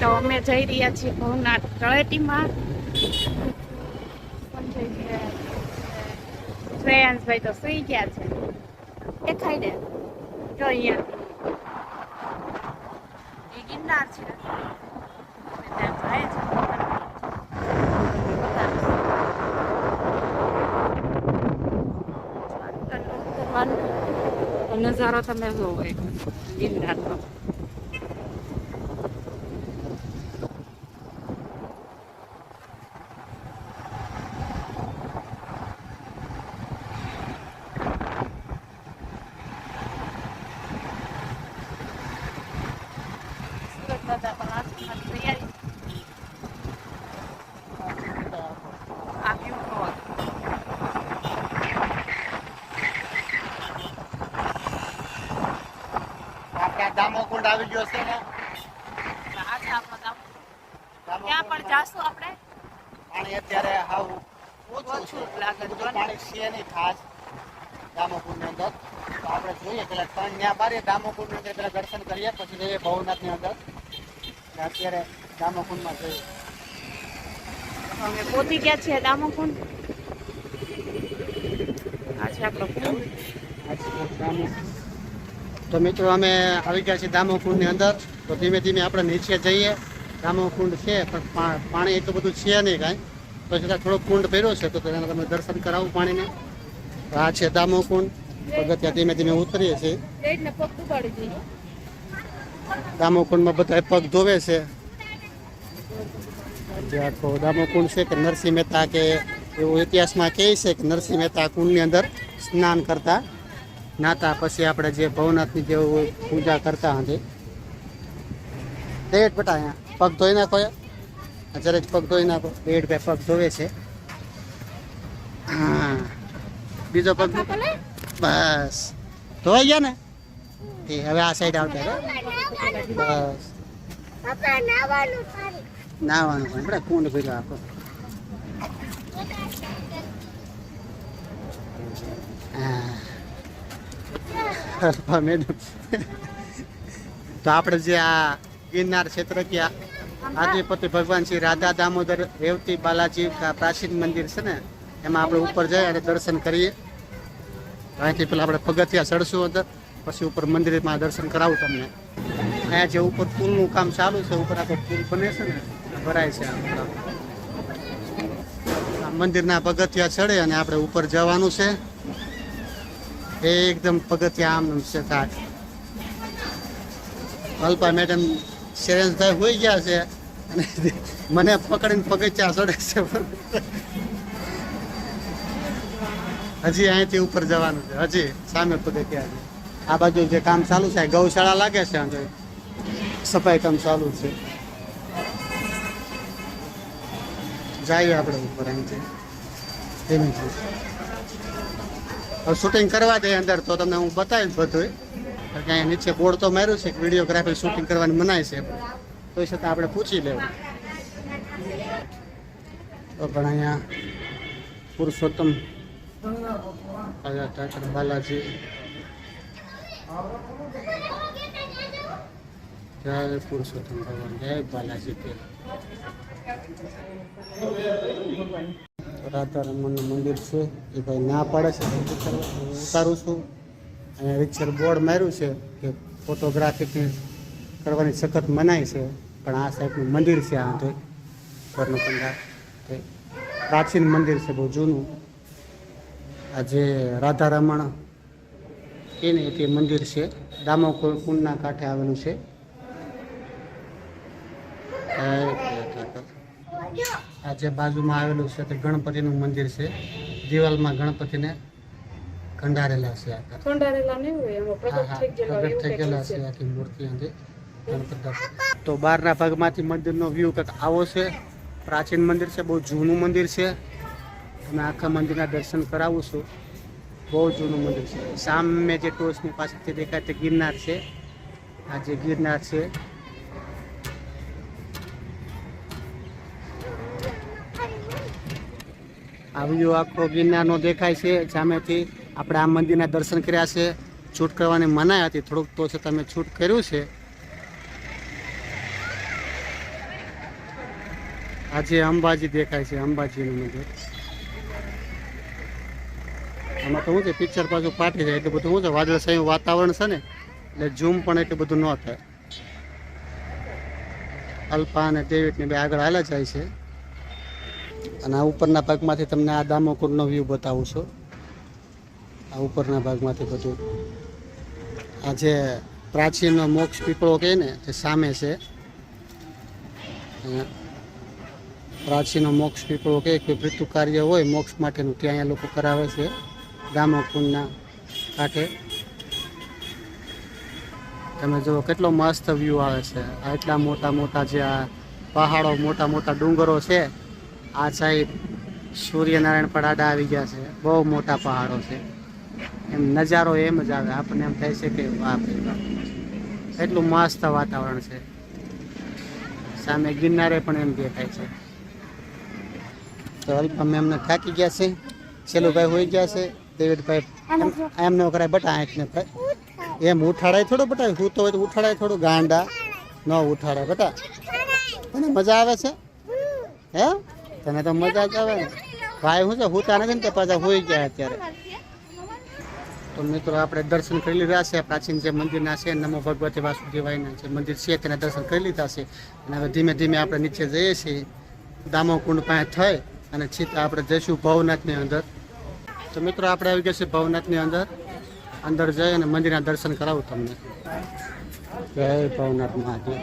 તો અમે જઈ રહ્યા છીએ ભવનાથ તળેટીમાં. શ્રેયાંશભાઈ તો સુઈ ગયા છે. દેખાય ને જો અહીંયા. એ ગિરનાર છે. ત્યાં જાય છે. નજારો તમે જોવો ગિરનારનો સુરત દાદા પણ આસમાન તૈયારી. આપણે દામોકુંડ આવી ગયો છે ને? આજે આપણો ત્યાં પણ જાશું આપણે. પાણી અત્યારે હાવ ઓછું લાગે જો. પાણી છે નહીં ખાસ દામોકુંડની અંદર. તો આપણે જોઈએ પેલા ત્રણ ત્યાં બારીએ દામોકુંડની અંદર પેલા દર્શન કરીએ પછી જઈએ ભવનાથની અંદર. અત્યારે દામોકુંડમાં જઈએ અમે પહોંચી ગયા છીએ દામોકુંડ આ છે આપણો કુંડ તો મિત્રો અમે આવી ગયા છીએ દામોકુંડની અંદર. તો ધીમે ધીમે આપણે નીચે જઈએ. દામોકુંડ છે પણ પાણી એટલું બધું છે નહીં કાંઈ. તો છતાં થોડો કુંડ ભર્યો છે તો તેના તમે દર્શન કરાવું પાણીને. તો આ છે દામોકુંડ પગથિયા ધીમે ધીમે ઉતરીએ છીએ ને પગ ઉપાડી દઈએ દામોકુંડમાં બધા પગ ધોવે છે. જે આખો દામોકુંડ છે કે નરસિંહ મહેતા કે એવું ઇતિહાસમાં કહે છે કે નરસિંહ મહેતા કુંડની અંદર સ્નાન કરતા. નાતા પછી આપણે જે ભવનાથની જે પૂજા કરતા હતી. દેટ બેટા અહીંયા પગ ધોઈ નાખો જરેક પગ ધોઈ નાખો. દેડ બે પગ ધોવે છે. હા. બીજો પગ બસ. ધોવાઈ ગયા ને? એ હવે આ સાઈડ આવતા બસ. નાવાનું પણ કુંડ ભર્યો આખો? હા. તો આપણે જે આ ગિરનાર ક્ષેત્ર કે આદિપતિ ભગવાન શ્રી રાધા દામોદર રેવતી બાલાજી પ્રાચીન મંદિર છે ને, એમાં આપણે ઉપર જઈએ અને દર્શન કરીએ. અહીંથી પેલા આપણે પગથિયા ચડશું અંદર. પછી ઉપર મંદિરમાં દર્શન કરાવું તમને. અહીંયા જે ઉપર પુલનું કામ ચાલુ છે, ઉપર આખો પુલ બને છે ને, ભરાય છે મંદિરના પગથિયા ચડે અને આપણે ઉપર જવાનું છે. એકદમ પગથિયા આમ છે થાક. અલ્પા મેડમ શેરેન્સભાઈ હોઈ ગયા છે અને મને પકડીને પગથિયા ચડે છે. હજી અહીંથી ઉપર જવાનું છે. હજી સામે પગથિયા છે. આ બાજુ જે કામ ચાલુ છે ગૌશાળા લાગે છે અંદર. સફાઈ કામ ચાલુ છે. જઈએ આપણે ઉપર અહીંથી ધીમે ધીમે શૂટિંગ કરવા દે અંદર તો તમને હું બતાવીશ બધું કારણ કે અહીંયા નીચે બોર્ડ તો માર્યું છે કે વિડીયોગ્રાફી શૂટિંગ કરવાની મનાય છે. તો એ છતાં આપણે પૂછી લેવું. તો પણ અહીંયા પુરુષોત્તમ બાલાજી. જય પુરુષોત્તમ ભગવાન, જય બાલાજી તે રાધા રમણનું મંદિર છે, એ ભાઈ ના પાડે છે ઉતારું છું. અને રિક્ષર બોર્ડ માર્યું છે કે ફોટોગ્રાફી કરવાની સખત મનાય છે, પણ આ સાઈડનું મંદિર છે, આ તો ઘરનું પંડા પ્રાચીન મંદિર છે, બહુ જૂનું. આ જે રાધા રમણ એને તે મંદિર છે. દામો કુંડના કાંઠે આવેલું છે. આ જે બાજુમાં આવેલું છે તે ગણપતિનું મંદિર છે. દિવાલમાં ગણપતિને કંડારેલા છે આખા કંડારેલા નહીં હોય એમાં હા હા પ્રગટ થઈ ગયેલા છે. આખી મૂર્તિ અંદર તો બહારના ભાગમાંથી મંદિરનો વ્યૂ કંઈક આવો છે. પ્રાચીન મંદિર છે બહુ જૂનું મંદિર છે. અમે આખા મંદિરના દર્શન કરાવું છું. બહુ જૂનું મંદિર છે. સામે જે ટોચની પાસેથી દેખાય તે ગિરનાર છે. આ જે ગિરનાર છે. આવ્યો આખો ગિરનારનો દેખાય છે. સામેથી આપણે આ મંદિરના દર્શન કર્યા છે. છૂટ કરવાની મનાઈ હતી. થોડુંક તો છે તમે છૂટ કર્યું છે. આજે અંબાજી દેખાય છે, અંબાજીનું મંદિર. આમાં તો શું છે, પિક્ચર પાછું ફાટી જાય એટલું બધું શું છે વાદળછાયું વાતાવરણ છે ને, એટલે ઝૂમ પણ એટલું બધું ન થાય. અલ્પા અને ડેવિડને બે આગળ હાલા જાય છે. અને આ ઉપરના ભાગમાંથી તમને આ દામોકુરનો વ્યૂ બતાવું છું. આ ઉપરના ભાગમાંથી બધું. આ જે પ્રાચીનનો મોક્ષ પીપળો કહે ને, તે સામે છે. પ્રાચીનો મોક્ષ પીપળો કહે કોઈ મૃત્યુ કાર્ય હોય, મોક્ષ માટેનું, ત્યાં અહીંયા લોકો કરાવે છે. દામોકુંડના કાંઠે. તમે જુઓ કેટલો મસ્ત વ્યૂ આવે છે. આ એટલા મોટા મોટા જે આ પહાડો, મોટા મોટા ડુંગરો છે, આ સાઈડ સૂર્યનારાયણ પડાડા આવી ગયા છે. બહુ મોટા પહાડો છે. એમ નજારો એમ જ આવે. આપણને એમ થાય છે કે વાહ ભાઈ એટલું મસ્ત વાતાવરણ છે. સામે ગિરનારે પણ એમ દેખાય છે. તો અલ્પા મેમને થાકી ગયા છે. છેલ્લુભાઈ હોઈ ગયા છે. ડેવિડભાઈ એમ- ન કરાય બટા આંખને ભાઈ. એમ ઉઠાડાય થોડો બટા હું તો હોય તો ઉઠાડાય થોડું ગાંડા. ન ઉઠાડાય બટા. તને મજા આવે છે? હે? તને તો મજા જ આવે ને. ભાઈ હું છે હુતા નથી ને તે પાછા હોઈ ગયા અત્યારે. તો મિત્રો આપણે દર્શન કરી લીધા છે. પ્રાચીન જે મંદિરના છે નમો ભગવતી વાસુદેવાયના જે મંદિર છે તેના દર્શન કરી લીધા છે. અને હવે ધીમે ધીમે આપણે નીચે જઈએ છીએ. દામોકુંડ પાસે થઈ અને છીતા આપણે જઈશું ભવનાથની અંદર. તો મિત્રો, આપણે આવી ગયા છે ભવનાથની અંદર. અંદર જઈ અને મંદિરના દર્શન કરાવું તમને. જય ભવનાથ મહાદેવ.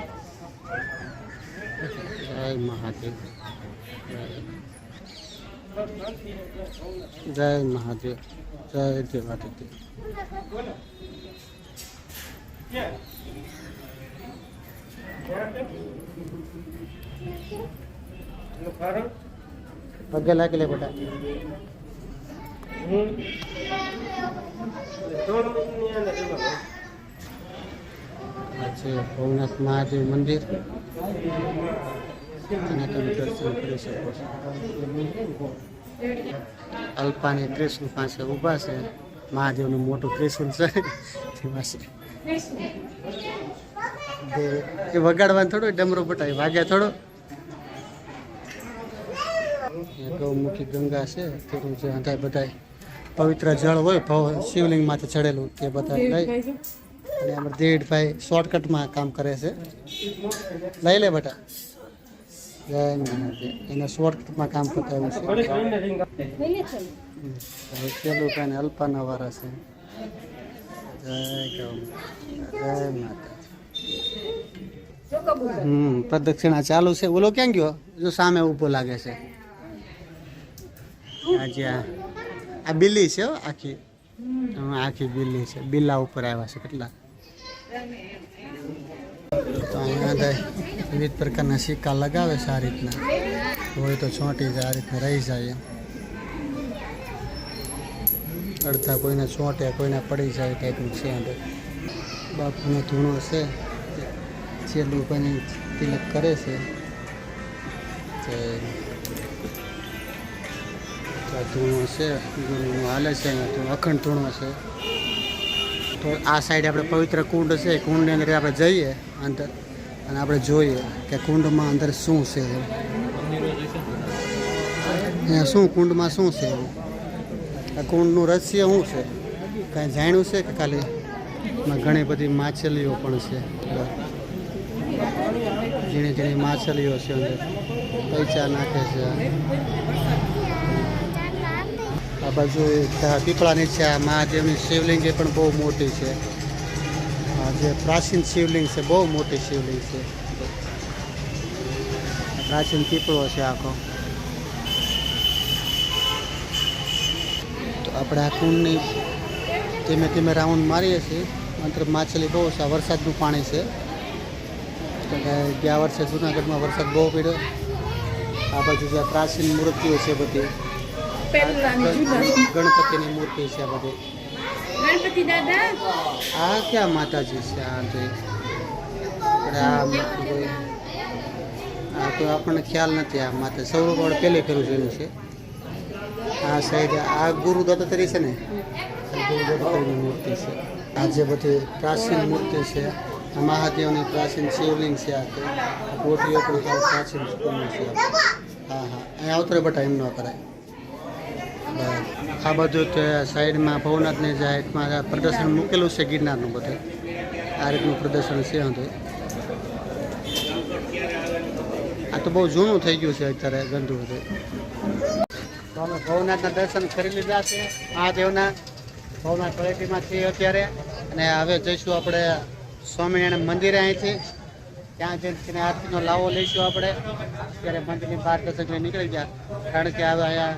જય મહાદેવ. જય મહાદેવ. જય દેવાદેવ બેટા આ છે ભવનાથ મહાદેવ મંદિર. અને તમે કરી શકો છો. અલ્પાની ત્રિશુલ પાસે ઊભા છે. મહાદેવનું મોટું કૃષ્ણ છે. એ- વગાડવાનું થોડો, ડમરો બટાય વાગે થોડો. ગૌમુખી ગંગા છે. અંધાય બધાય પવિત્ર જળ હોય ભવ શિવલિંગ માથે ચડેલું તે બધા લઈ. અને અમારે દેવીભાઈ શોર્ટકટમાં કામ કરે છે. લઈ લે બેટા. જય મહાદેવ એના શોર્ટકટમાં કામ કરતા એવું છે. પેલું કાંઈ અલ્પાના વાળા છે. જય જય માતા હમ પ્રદક્ષિણા ચાલુ છે. ઓલો ક્યાં ગયો? જો સામે ઊભો લાગે છે. આજે આ બિલ્લી છે આખી. આખી બિલ્લી છે. બિલ્લા ઉપર આવ્યા છે કેટલા. તો અહીંયા વિવિધ પ્રકારના સિક્કા લગાવે છે આ રીતના. હોય તો ચોંટી જાય, આ રીતના રહી જાય એમ. અડધા કોઈને ચોંટે કોઈને પડી જાય ટાઈપનું છે અંદર બાપુનો ધૂણો છે. છેલ્લું કોઈની તિલક કરે છે. આ ધૂણો છે ગુરુનું હાલે છે, અહીંયા અખંડ ધૂણો છે. તો આ સાઈડ આપણે પવિત્ર કુંડ છે કુંડની અંદર આપણે જઈએ અંદર અને આપણે જોઈએ કે કુંડમાં અંદર શું છે. અહીંયા શું, કુંડમાં શું છે? આ કુંડનું રહસ્ય શું છે? કાંઈ જાણ્યું છે કે ખાલી? ઘણી બધી માછલીઓ પણ છે. ઝીણી ઝીણી માછલીઓ છે અંદર. પૈસા નાખે છે. આ બાજુ પીપળાની છે આ મહાદેવની શિવલિંગ એ પણ બહુ મોટી છે. જે પ્રાચીન શિવલિંગ છે, બહુ મોટી શિવલિંગ છે. પ્રાચીન પીપળો છે આખો. તો આપણે આ કુંડની ધીમે ધીમે રાઉન્ડ મારીએ છીએ. અંતર માછલી બહુ છે વરસાદનું પાણી છે. ગયા વર્ષે જુનાગઢમાં વરસાદ બહુ પડ્યો. આ બાજુ જે પ્રાચીન મૂર્તિઓ છે બધી. ગણપતિની મૂર્તિ છે આ બધી. ગણપતિ દાદા? આ ક્યાં માતાજી છે આ આપણે આ મૂર્તિ આ તો આપણને ખ્યાલ નથી આ માતા. સૌરભ પહેલે ફેરું જોયું છે. આ સાઈડ આ ગુરુ દત્તાત્રેય છે ને? ગુરુ દત્તાત્રેયની મૂર્તિ છે. આ જે બધી પ્રાચીન મૂર્તિ છે. આ મહાદેવની પ્રાચીન શિવલિંગ છે આ. આ પણ પ્રાચીન છે. હા હા. અહીંયા અવતરે બટા એમ ન કરાય. આ બધું તે સાઈડમાં ભવનાથની સાઈડમાં પ્રદર્શન મૂકેલું છે ગિરનારનું બધું. આ રીતનું પ્રદર્શન છે હતું આ તો બહુ જૂનું થઈ ગયું છે અત્યારે ગંદુ બધું. ભવનાથના દર્શન કરી લીધા છે. મહાદેવના ભવનાથ તળેટીમાં છીએ અત્યારે. અને હવે જઈશું આપણે સ્વામિનારાયણ મંદિરે અહીંથી. ત્યાં જઈને આરતીનો લાવો લઈશું આપણે. ત્યારે મંદિરની બહાર દર્શન નીકળી ગયા. કારણ કે હવે અહીંયા